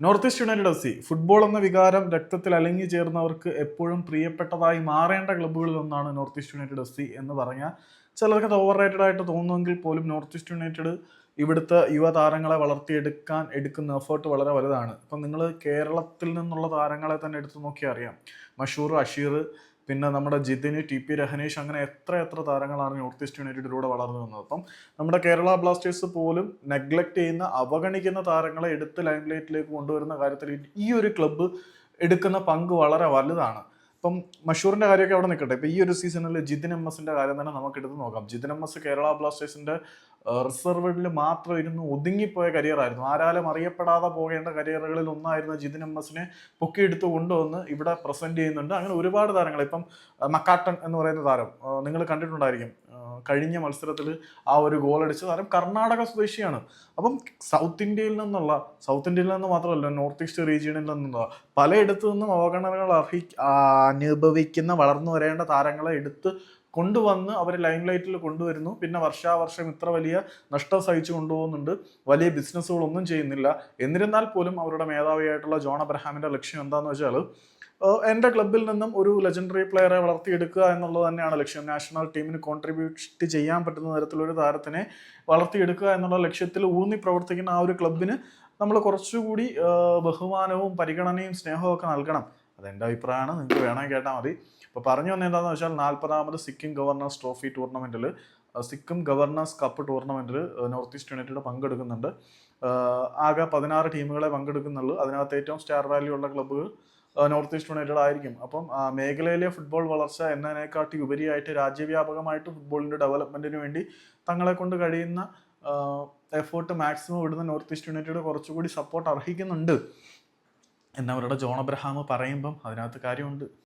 North East United F C football എന്ന വികാരം രക്തത്തിൽ അലിഞ്ഞു ചേർന്നവർക്ക് എപ്പോഴും പ്രിയപ്പെട്ടതായി മാറേണ്ട ക്ലബ്ബുകളിൽ ഒന്നാണ് North East United F C എന്ന് പറഞ്ഞാൽ ചിലർക്ക് ഓവർ റേറ്റഡ് ആയിട്ട് തോന്നുമെങ്കിൽ പോലും നോർത്ത് ഈസ്റ്റ് യുണൈറ്റഡ് ഇവിടുത്തെ യുവതാരങ്ങളെ വളർത്തിയെടുക്കാൻ എടുക്കുന്ന എഫേർട്ട് വളരെ വലുതാണ്. ഇപ്പം നിങ്ങൾ കേരളത്തിൽ നിന്നുള്ള താരങ്ങളെ തന്നെ എടുത്തു നോക്കിയാൽ അറിയാം. മഷൂർ അഷീർ പിന്നെ നമ്മുടെ ജിതിന് ടി പി രഹനേഷ് അങ്ങനെ എത്ര എത്ര താരങ്ങളാണ് നോർത്ത് ഈസ്റ്റ് യുണൈറ്റഡിലൂടെ വളർന്നു വന്നത്. അപ്പം നമ്മുടെ കേരള ബ്ലാസ്റ്റേഴ്സ് പോലും നെഗ്ലക്ട് ചെയ്യുന്ന അവഗണിക്കുന്ന താരങ്ങളെ എടുത്ത് ലൈംലൈറ്റിലേക്ക് കൊണ്ടുവരുന്ന കാര്യത്തിൽ ഈ ഒരു ക്ലബ്ബ് എടുക്കുന്ന പങ്ക് വളരെ വലുതാണ്. ഇപ്പം മഷൂറിന്റെ കാര്യമൊക്കെ അവിടെ നിൽക്കട്ടെ. ഇപ്പം ഈ ഒരു സീസണിൽ ജിതിൻ എം എസിന്റെ കാര്യം തന്നെ നമുക്ക് എടുത്ത് നോക്കാം. ജിതിൻ എം എസ് കേരള ബ്ലാസ്റ്റേഴ്സിന്റെ റിസർവഡിൽ മാത്രം ഇരുന്ന് ഒതുങ്ങിപ്പോയ കരിയറായിരുന്നു ആരാലും അറിയപ്പെടാതെ പോകേണ്ട കരിയറുകളിൽ ഒന്നായിരുന്ന ജിതിൻ എം എസിനെ പൊക്കിയെടുത്ത് കൊണ്ടുവന്ന് ഇവിടെ പ്രസന്റ് ചെയ്യുന്നുണ്ട്. അങ്ങനെ ഒരുപാട് താരങ്ങൾ ഇപ്പം മക്കാട്ടൺ എന്ന് പറയുന്ന താരം നിങ്ങൾ കണ്ടിട്ടുണ്ടായിരിക്കും. കഴിഞ്ഞ മത്സരത്തിൽ ആ ഒരു ഗോൾ അടിച്ച താരം കർണാടക സ്വദേശിയാണ്. അപ്പം സൗത്ത് ഇന്ത്യയിൽ നിന്നുള്ള സൗത്ത് ഇന്ത്യയിൽ നിന്ന് മാത്രമല്ല നോർത്ത് ഈസ്റ്റ് റീജിയണിൽ നിന്നുള്ള പലയിടത്തു നിന്നും അവഗണനകൾ അർഹി അനുഭവിക്കുന്ന വളർന്നു വരേണ്ട താരങ്ങളെ എടുത്ത് കൊണ്ടുവന്ന് അവർ ലൈം ലൈറ്റിൽ കൊണ്ടുവരുന്നു. പിന്നെ വർഷാവർഷം ഇത്ര വലിയ നഷ്ടം സഹിച്ചു കൊണ്ടുപോകുന്നുണ്ട്. വലിയ ബിസിനസ്സുകളൊന്നും ചെയ്യുന്നില്ല. എന്നിരുന്നാൽ പോലും അവരുടെ മേധാവിയായിട്ടുള്ള ജോൺ അബ്രഹാമിന്റെ ലക്ഷ്യം എന്താണെന്ന് വെച്ചാൽ എന്റെ ക്ലബിൽ നിന്നും ഒരു ലെജൻഡറി പ്ലെയറെ വളർത്തിയെടുക്കുക എന്നുള്ളത് തന്നെയാണ് ലക്ഷ്യം. നാഷണൽ ടീമിന് കോൺട്രിബ്യൂട്ട് ചെയ്യാൻ പറ്റുന്ന തരത്തിലൊരു താരത്തിനെ വളർത്തിയെടുക്കുക എന്നുള്ള ലക്ഷ്യത്തിൽ ഊന്നി പ്രവർത്തിക്കുന്ന ആ ഒരു ക്ലബിന് നമ്മൾ കുറച്ചുകൂടി ബഹുമാനവും പരിഗണനയും സ്നേഹവും ഒക്കെ നൽകണം. അതെന്റെ അഭിപ്രായമാണ്. നിങ്ങൾക്ക് വേണമെങ്കിൽ കേട്ടാൽ മതി. ഇപ്പോൾ പറഞ്ഞു വന്ന എന്താണെന്ന് വെച്ചാൽ നാൽപ്പതാമത് സിക്കിം ഗവർണേഴ്സ് ട്രോഫി ടൂർണമെന്റിൽ സിക്കിം ഗവർണേഴ്സ് കപ്പ് ടൂർണമെന്റിൽ നോർത്ത് ഈസ്റ്റ് യുണൈറ്റഡ് പങ്കെടുക്കുന്നുണ്ട്. ആകെ പതിനാറ് ടീമുകളെ പങ്കെടുക്കുന്നുള്ളൂ. അതിനകത്ത് ഏറ്റവും സ്റ്റാർ വാല്യൂ ഉള്ള ക്ലബ്ബുകൾ നോർത്ത് ഈസ്റ്റ് യുണൈറ്റഡ് ആയിരിക്കും. അപ്പം മേഖലയിലെ ഫുട്ബോൾ വളർച്ച എന്നതിനെക്കാട്ടി ഉപരിയായിട്ട് രാജ്യവ്യാപകമായിട്ട് ഫുട്ബോളിന്റെ ഡെവലപ്മെന്റിന് വേണ്ടി തങ്ങളെ കൊണ്ട് കഴിയുന്ന എഫേർട്ട് മാക്സിമം ഇടുന്ന നോർത്ത് ഈസ്റ്റ് യുണൈറ്റഡ് കുറച്ചുകൂടി സപ്പോർട്ട് അർഹിക്കുന്നുണ്ട്. എന്നവരുടെ ജോൺ അബ്രഹാം പറയുമ്പം അതിനകത്ത് കാര്യമുണ്ട്.